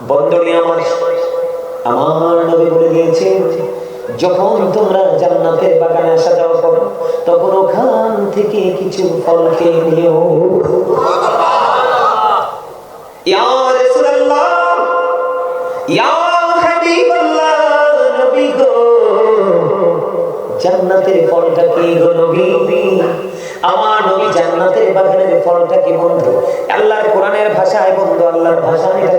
আমার আমার নবী বলে দিয়েছে যখন তোমরা জান্নাতের বাগানে আসা যাওয়া তখন ওখান থেকে কিছু ফল জান্নাতের ফলটা কি আমার নবী জান্নাতের বাগানের ফলটা কি বন্ধু? আল্লাহর কোরআনের ভাষায় বন্ধু, আল্লাহর ভাষায়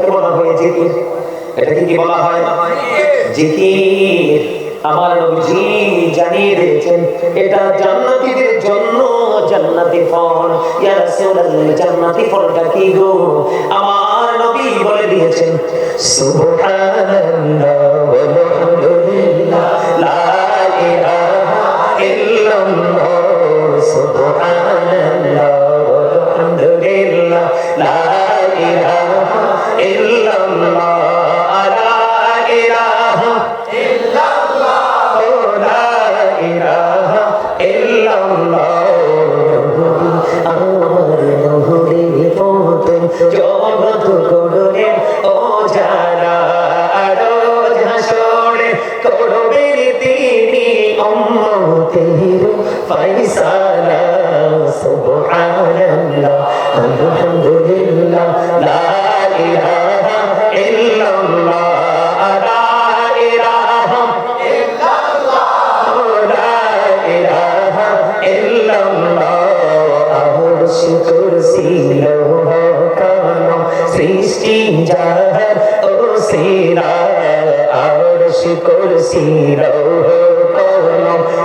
আমার জানিয়ে দিয়েছেন, এটা জান্নাতীদের জন্য জান্নাতি ফল। ফলটা কি গো? আমার নবী বলে দিয়েছেন অম্মতের ফাইসালা সুবহানাল্লাহ আলহামদুলিল্লাহ লা ইলাহা ইল্লাল্লাহ সৃষ্টি যাহার ও সিরা আর শুকর সিরা কলম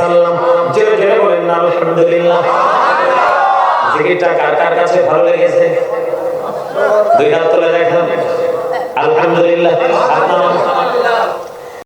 ওয়াসাল্লাম জোরে জোরে বলেন না আলহামদুলিল্লাহ। জিকিরটা কার কার কাছে ভালো লেগেছে? দুই হাত তুলে দেখেন। আলহামদুলিল্লাহ। আপনার